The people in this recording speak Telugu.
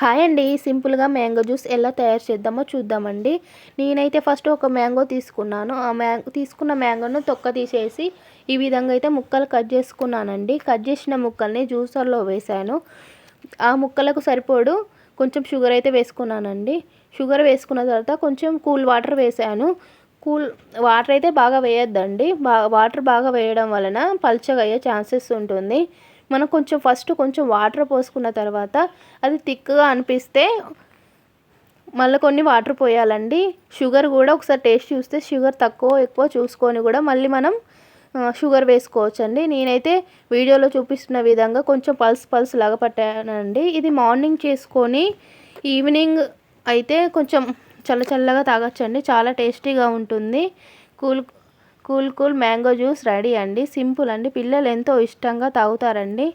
హాయ్ అండి. సింపుల్గా మ్యాంగో జ్యూస్ ఎలా తయారు చేద్దామో చూద్దామండి. నేనైతే ఫస్ట్ ఒక మ్యాంగో తీసుకున్నాను. ఆ మ్యాంగో తీసుకున్న మ్యాంగోను తొక్క తీసేసి ఈ విధంగా అయితే ముక్కలు కట్ చేసుకున్నానండి. కట్ చేసిన ముక్కల్ని జ్యూసర్లో వేసాను ఆ ముక్కలకు సరిపోడు కొంచెం షుగర్ అయితే వేసుకున్నానండి. షుగర్ వేసుకున్న తర్వాత కొంచెం కూల్ వాటర్ వేసాను కూల్ వాటర్ అయితే బాగా వేయొద్దండి. బా వాటర్ బాగా వేయడం వలన పల్చగా అయ్యే ఛాన్సెస్ ఉంటుంది. మనం కొంచెం ఫస్ట్ కొంచెం వాటర్ పోసుకున్న తర్వాత అది థిక్గా అనిపిస్తే మళ్ళీ కొన్ని వాటర్ పోయాలండి. షుగర్ కూడా ఒకసారి టేస్ట్ చూస్తే షుగర్ తక్కువ ఎక్కువ చూసుకొని కూడా మళ్ళీ మనం షుగర్ వేసుకోవచ్చండి. నేనైతే వీడియోలో చూపిస్తున్న విధంగా కొంచెం పల్స్ పల్స్ లాగా పట్టానండి. ఇది మార్నింగ్ చేసుకొని ఈవినింగ్ అయితే కొంచెం చల్ల చల్లగా తాగొచ్చండి. చాలా టేస్టీగా ఉంటుంది. Cool cool cool mango juice ready అండి. సింపుల్ అండి. పిల్లలు ఎంతో ఇష్టంగా తాగుతారండి.